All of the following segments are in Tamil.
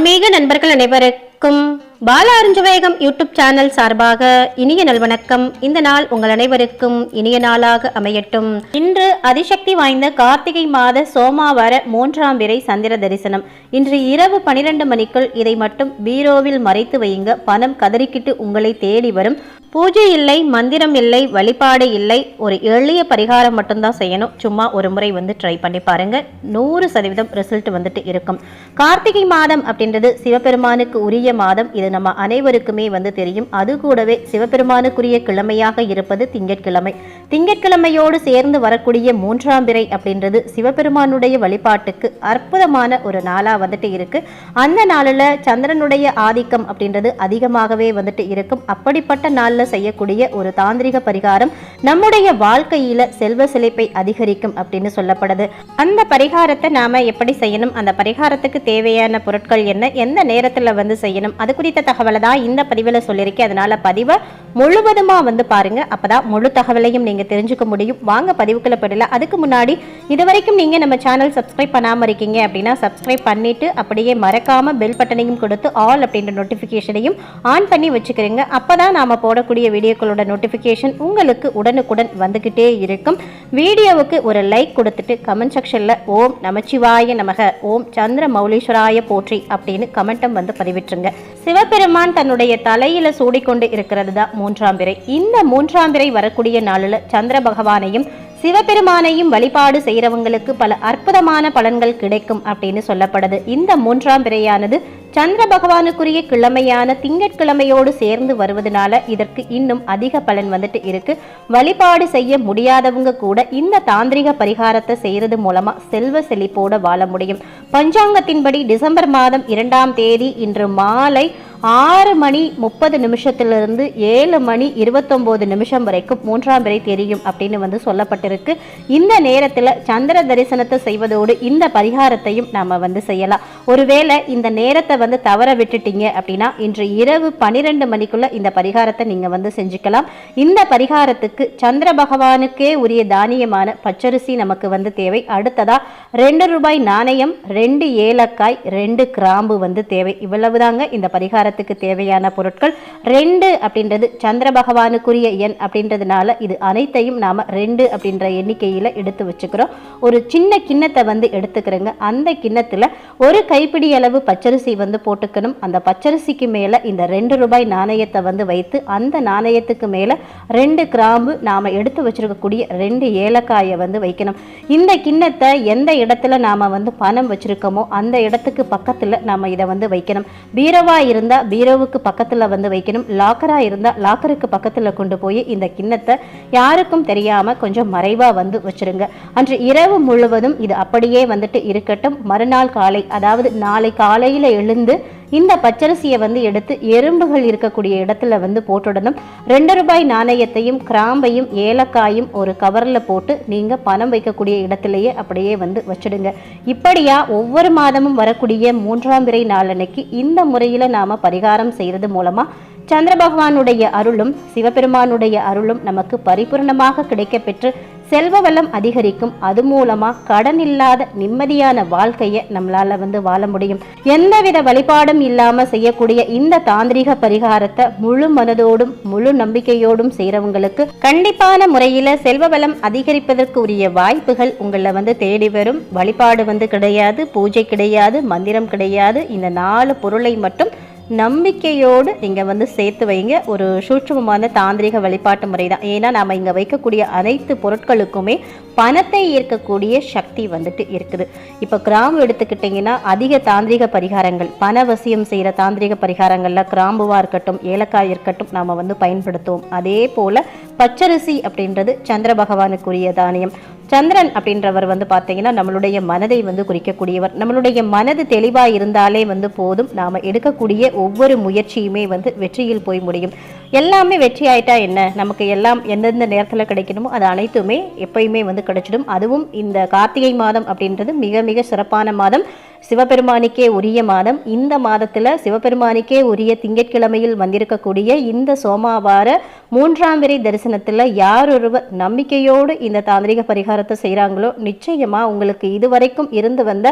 ஆன்மீக நண்பர்கள் அனைவருக்கும் பால அருஞ்சவேகம் யூடியூப் சேனல் சார்பாக இனிய நல்வணக்கம் இந்த நாள் உங்கள் அனைவருக்கும் இனிய நாளாக அமையட்டும். இன்று அதிசக்தி வாய்ந்த கார்த்திகை மாத சோமாவார மூன்றாம் விரை சந்திர தரிசனம். இன்று இரவு பனிரெண்டு மணிக்குள் இதை மட்டும் பீரோவில் மறைத்து வையுங்க. பணம் கதறிக்கிட்டு உங்களை தேடி வரும் பூஜை இல்லை மந்திரம் இல்லை வழிபாடு இல்லை ஒரு எளிய பரிகாரம் மட்டும்தான் செய்யணும். சும்மா ஒரு முறை வந்து ட்ரை பண்ணி பாருங்க. நூறு சதவீதம் ரிசல்ட் வந்துட்டு இருக்கும். கார்த்திகை மாதம் அப்படின்றது சிவபெருமானுக்கு உரிய மாதம். இது நம்ம அனைவருக்குமே வந்து தெரியும். அது கூடவே சிவபெருமானுக்குரிய கிழமையாக இருப்பது திங்கட்கிழமை. திங்கட்கிழமையோடு சேர்ந்து வரக்கூடிய மூன்றாம் பிறை அப்படின்றது சிவபெருமானுடைய வழிபாட்டுக்கு அற்புதமான ஒரு நாளா வந்துட்டு இருக்கு. அந்த நாளில் சந்திரனுடைய ஆதிக்கம் அப்படின்றது அதிகமாகவே வந்துட்டு இருக்கும். அப்படிப்பட்ட நாளில் செய்யக்கூடிய ஒரு தாந்திரிக பரிகாரம் நம்முடைய வாழ்க்கையில செல்வ செழிப்பை அதிகரிக்கும் அப்படின்னு சொல்லப்படுது. அந்த பரிகாரத்தை நாம எப்படி செய்யணும்? அந்த பரிகாரத்துக்கு தேவையான பொருட்கள் என்ன? எந்த நேரத்துல வந்து செய்யணும்? அது குறித்த தகவலை தான் இந்த பதிவில் சொல்லியிருக்கேன். அதனால பதிவை முழுவதுமா வந்து பாருங்க. அப்பதான் முழு தகவலையும் நீங்க தெரிஞ்சுக்க முடியும். வாங்க பதிவுக்குள்ள போயிடல அதுக்கு முன்னாடி இது வரைக்கும் நீங்க நம்ம சேனல் சப்ஸ்கிரைப் பண்ணாம இருக்கீங்க அப்படின்னா சப்ஸ்கிரைப் பண்ணிட்டு அப்படியே மறக்காம பெல் பட்டனையும் கொடுத்து ஆல் அப்படின்ற நோட்டிஃபிகேஷனையும் ஆன் பண்ணி வச்சுக்கிறீங்க. அப்பதான் நாம போடக்கூடிய வீடியோக்களோட நோட்டிஃபிகேஷன் உங்களுக்கு உடனுக்குடன் வந்துக்கிட்டே இருக்கும். வீடியோவுக்கு ஒரு லைக் கொடுத்துட்டு கமெண்ட் செக்ஷனில் ஓம் நமச்சிவாய நமக ஓம் சந்திர மௌலீஸ்வராய போற்றி அப்படின்னு கமெண்டம் வந்து பதிவிட்டுருங்க. சிவபெருமான் தன்னுடைய தலையில சூடிக்கொண்டு இருக்கிறது தான் மூன்றாம் பிறை. இந்த மூன்றாம் பிறை வரக்கூடிய நாளில் சந்திர பகவானையும் சிவபெருமானையும் வழிபாடு செய்கிறவங்களுக்கு பல அற்புதமான பலன்கள் கிடைக்கும் அப்படின்னு சொல்லப்படுது. இந்த மூன்றாம் பிறையானது சந்திர பகவானுக்குரிய கிழமையான திங்கட்கிழமையோடு சேர்ந்து வருவதனால இதற்கு இன்னும் அதிக பலன் வந்துட்டு இருக்கு. வழிபாடு செய்ய முடியாதவங்க கூட இந்த தாந்திரிக பரிகாரத்தை செய்யறது மூலமா செல்வ செழிப்போட வாழ முடியும். பஞ்சாங்கத்தின்படி டிசம்பர் மாதம் இரண்டாம் தேதி இன்று மாலை ஆறு மணி முப்பது நிமிஷத்திலிருந்து ஏழு மணி இருபத்தொம்போது நிமிஷம் வரைக்கும் மூன்றாம் பிறை தெரியும் அப்படின்னு வந்து சொல்லப்பட்டிருக்கு. இந்த நேரத்தில் சந்திர தரிசனத்தை செய்வதோடு இந்த பரிகாரத்தையும் நாம் வந்து செய்யலாம். ஒருவேளை இந்த நேரத்தை வந்து தவற விட்டுட்டீங்க அப்படின்னா இன்று இரவு பன்னிரெண்டு மணிக்குள்ளே இந்த பரிகாரத்தை நீங்கள் வந்து செஞ்சுக்கலாம். இந்த பரிகாரத்துக்கு சந்திர பகவானுக்கே உரிய தானியமான பச்சரிசி நமக்கு வந்து தேவை. அடுத்ததா ரெண்டு ரூபாய் நாணயம் ரெண்டு ஏலக்காய் ரெண்டு கிராம்பு வந்து தேவை. இவ்வளவு தாங்க இந்த பரிகாரத்துக்கு தேவையான பொருட்கள். ரெண்டு அப்படின்றது சந்திர பகவானுக்குரிய எண் அப்படின்றதுனால இது அனைத்தையும் நாம் ரெண்டு அப்படின்ற எண்ணிக்கையில் எடுத்து வச்சுக்கிறோம். ஒரு சின்ன கிண்ணத்தை வந்து எடுத்துக்கிறோங்க. அந்த கிண்ணத்தில் ஒரு கைப்பிடி அளவு பச்சரிசி வந்து போட்டுக்கணும். அந்த பச்சரிசிக்கு மேலே இந்த ரெண்டு ரூபாய் நாணயத்தை வந்து வைத்து அந்த நாணயத்துக்கு மேலே ரெண்டு கிராம்பு நாம் எடுத்து வச்சிருக்கக்கூடிய ரெண்டு ஏலக்காயை வந்து வைக்கணும். இந்த கிண்ணத்தை எந்த இடத்துல நாம வந்து பணம் வச்சு அந்த இடத்துக்கு பக்கத்துல நம்ம இதை வந்து வைக்கணும். பீரவா இருந்தா பீரோவுக்கு பக்கத்துல வந்து வைக்கணும். லாக்கரா இருந்தால் லாக்கருக்கு பக்கத்துல கொண்டு போய் இந்த கிண்ணத்தை யாருக்கும் தெரியாம கொஞ்சம் மறைவா வந்து வச்சிருங்க. அன்று இரவு முழுவதும் இது அப்படியே வந்துட்டு இருக்கட்டும். மறுநாள் காலை அதாவது நாளை காலையில் எழுந்து இந்த பச்சரிசியை வந்து எடுத்து எறும்புகள் இருக்கக்கூடிய இடத்துல வந்து போட்டுடணும். ரெண்டு ரூபாய் நாணயத்தையும் கிராம்பையும் ஏலக்காயும் ஒரு கவரில் போட்டு நீங்கள் பணம் வைக்கக்கூடிய இடத்துலையே அப்படியே வந்து வச்சிடுங்க. இப்படியா ஒவ்வொரு மாதமும் வரக்கூடிய மூன்றாம் விரை நாளன்னைக்கு இந்த முறையில் நாம் பரிகாரம் செய்கிறது மூலமாக சந்திர பகவானுடைய அருளும் சிவபெருமானுடைய அருளும் நமக்கு பரிபூர்ணமாக கிடைக்கப்பெற்று செல்வ வளம் அதிகரிக்கும். அது மூலமா கடன் இல்லாத நிம்மதியான வாழ்க்கையை நம்மளால வந்து வாழ முடியும். எந்தவித வழிபாடும் இல்லாம செய்யக்கூடிய இந்த தாந்திரிக பரிகாரத்தை முழு மனதோடும் முழு நம்பிக்கையோடும் செய்யறவங்களுக்கு கண்டிப்பான முறையில செல்வ வளம் அதிகரிப்பதற்கு உரிய வாய்ப்புகள் உங்களை வந்து தேடி வரும். வழிபாடு வந்து கிடையாது பூஜை கிடையாது மந்திரம் கிடையாது. இந்த நாலு பொருளை மட்டும் நம்பிக்கையோடு நீங்கள் வந்து சேர்த்து வைங்க. ஒரு சூட்சமமான தாந்திரிக வழிபாட்டு முறை தான் ஏன்னா நம்ம இங்கே வைக்கக்கூடிய அனைத்து பொருட்களுக்குமே பணத்தை ஈர்க்கக்கூடிய சக்தி வந்துட்டு இருக்குது. இப்போ கிராம்பு எடுத்துக்கிட்டிங்கன்னா அதிக தாந்திரிக பரிகாரங்கள் பணவசியம் செய்கிற தாந்திரிக பரிகாரங்களில் கிராம்புவாக இருக்கட்டும் ஏலக்காய் இருக்கட்டும் நாம் வந்து பயன்படுத்துவோம். அதே போல் பச்சரிசி அப்படின்றது சந்திர பகவானுக்குரிய தானியம். சந்திரன் அப்படின்றவர் வந்து பார்த்தீங்கன்னா நம்மளுடைய மனதை வந்து குறிக்கக்கூடியவர். நம்மளுடைய மனது தெளிவாக இருந்தாலே வந்து போதும். நாம் எடுக்கக்கூடிய ஒவ்வொரு முயற்சியுமே வந்து வெற்றியில் போய் முடியும். எல்லாமே வெற்றி ஆயிட்டா என்ன? நமக்கு எல்லாம் எந்தெந்த நேரத்தில் கிடைக்கணுமோ அது அனைத்துமே எப்பயுமே வந்து கிடைச்சிடும். அதுவும் இந்த கார்த்திகை மாதம் அப்படின்றது மிக மிக சிறப்பான மாதம். சிவபெருமானுக்கே உரிய மாதம். இந்த மாதத்தில் சிவபெருமானுக்கே உரிய திங்கட்கிழமையில் வந்திருக்கக்கூடிய இந்த சோமாவார மூன்றாம் விரை தரிசனத்தில் யார் ஒருவர் நம்பிக்கையோடு இந்த தாந்திரிக பரிகாரத்தை செய்கிறாங்களோ நிச்சயமாக உங்களுக்கு இதுவரைக்கும் இருந்து வந்த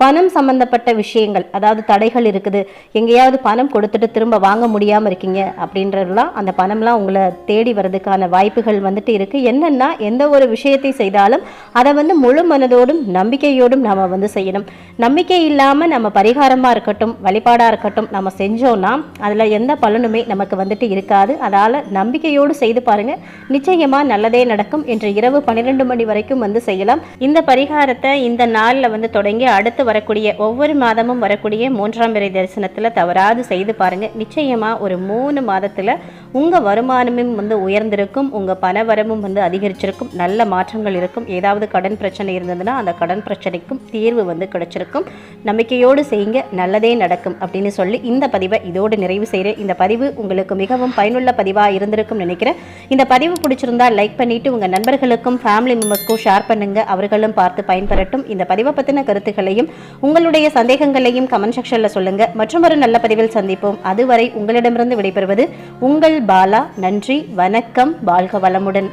பணம் சம்பந்தப்பட்ட விஷயங்கள் அதாவது தடைகள் இருக்குது எங்கேயாவது பணம் கொடுத்துட்டு திரும்ப வாங்க முடியாமல் இருக்கீங்க அப்படின்றதுலாம் அந்த பணம்லாம் உங்களை தேடி வர்றதுக்கான வாய்ப்புகள் வந்துட்டு இருக்கு. என்னென்னா எந்த ஒரு விஷயத்தை செய்தாலும் அதை வந்து முழு மனதோடும் நம்பிக்கையோடும் நாம் வந்து செய்யணும். நம்பிக்கை இல்லாம நம்ம பரிகாரமாக இருக்கட்டும் வழிபாடாக இருக்கட்டும் நம்ம செஞ்சோன்னா அதில் எந்த பலனுமே நமக்கு வந்துட்டு இருக்காது. அதால் நம்பிக்கையோடு செய்து பாருங்கள் நிச்சயமாக நல்லதே நடக்கும். இன்று இரவு பன்னிரெண்டு மணி வரைக்கும் வந்து செய்யலாம். இந்த பரிகாரத்தை இந்த நாளில் வந்து தொடங்கி அடுத்து வரக்கூடிய ஒவ்வொரு மாதமும் வரக்கூடிய மூன்றாம் பிறை தரிசனத்தில் தவறாது செய்து பாருங்கள் நிச்சயமாக ஒரு மூணு மாதத்தில் உங்கள் வருமானமும் வந்து உயர்ந்திருக்கும் உங்கள் பணவரமும் வந்து அதிகரிச்சிருக்கும் நல்ல மாற்றங்கள் இருக்கும். ஏதாவது கடன் பிரச்சனை இருந்ததுன்னா அந்த கடன் பிரச்சனைக்கும் தீர்வு வந்து கிடைச்சிருக்கும். நம்பிக்கையோடு செய்யுங்க நல்லதே நடக்கும் அப்படின்னு சொல்லி இந்த பதிவை இதோடு நிறைவு செய்கிறேன் இந்த பதிவு உங்களுக்கு மிகவும் பயனுள்ள பதிவாக இருந்திருக்கும் நினைக்கிறேன். இந்த பதிவு பிடிச்சிருந்தா லைக் பண்ணிவிட்டு உங்கள் நண்பர்களுக்கும் ஃபேமிலி மெம்பர்ஸ்க்கும் ஷேர் பண்ணுங்கள் அவர்களும் பார்த்து பயன்பெறட்டும். இந்த பதிவை பற்றின கருத்துக்களையும் உங்களுடைய சந்தேகங்களையும் கமெண்ட் செக்ஷனில் சொல்லுங்கள் மற்றும் ஒரு நல்ல பதிவில் சந்திப்போம். அதுவரை உங்களிடமிருந்து விடைபெறுவது உங்கள் பாலா நன்றி வணக்கம் வாழ்க வளமுடன்.